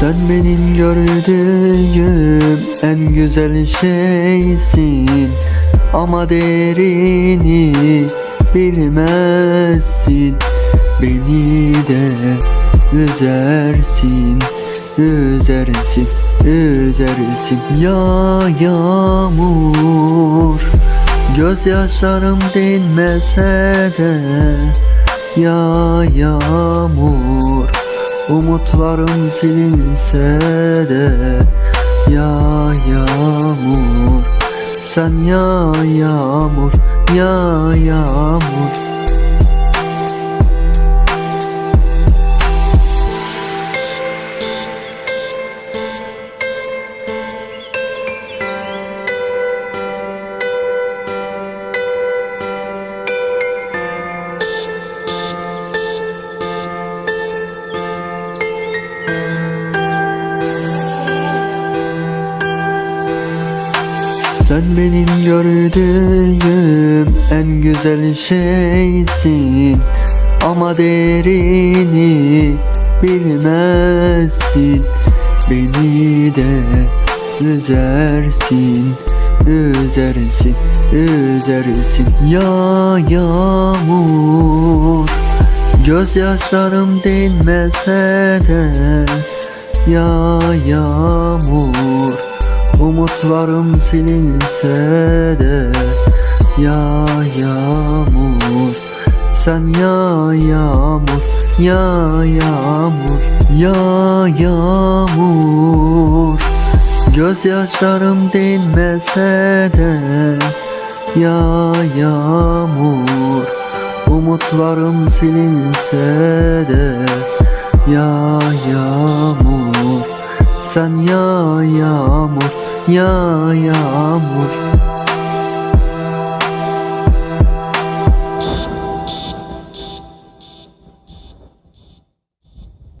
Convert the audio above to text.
Sen benim gördüğüm en güzel şeysin. Ama değerini bilmezsin. Beni de üzersin, üzersin, üzersin. Ya yağmur Gözyaşlarım dinmese de Ya yağmur Umutlarım silinse de Ya yağmur Sen ya yağmur Ya yağmur Sen benim gördüğüm en güzel şeysin. Ama değerini bilmezsin. Beni de üzersin, üzersin, üzersin. Ya yağmur Gözyaşlarım dinmese de Ya yağmur Umutlarım silinse de Ya yağmur. Sen ya yağmur Ya yağmur Ya yağmur. Gözyaşlarım dinmese de Ya yağmur Umutlarım silinse de Ya yağmur sen ya yağmur, ya yağmur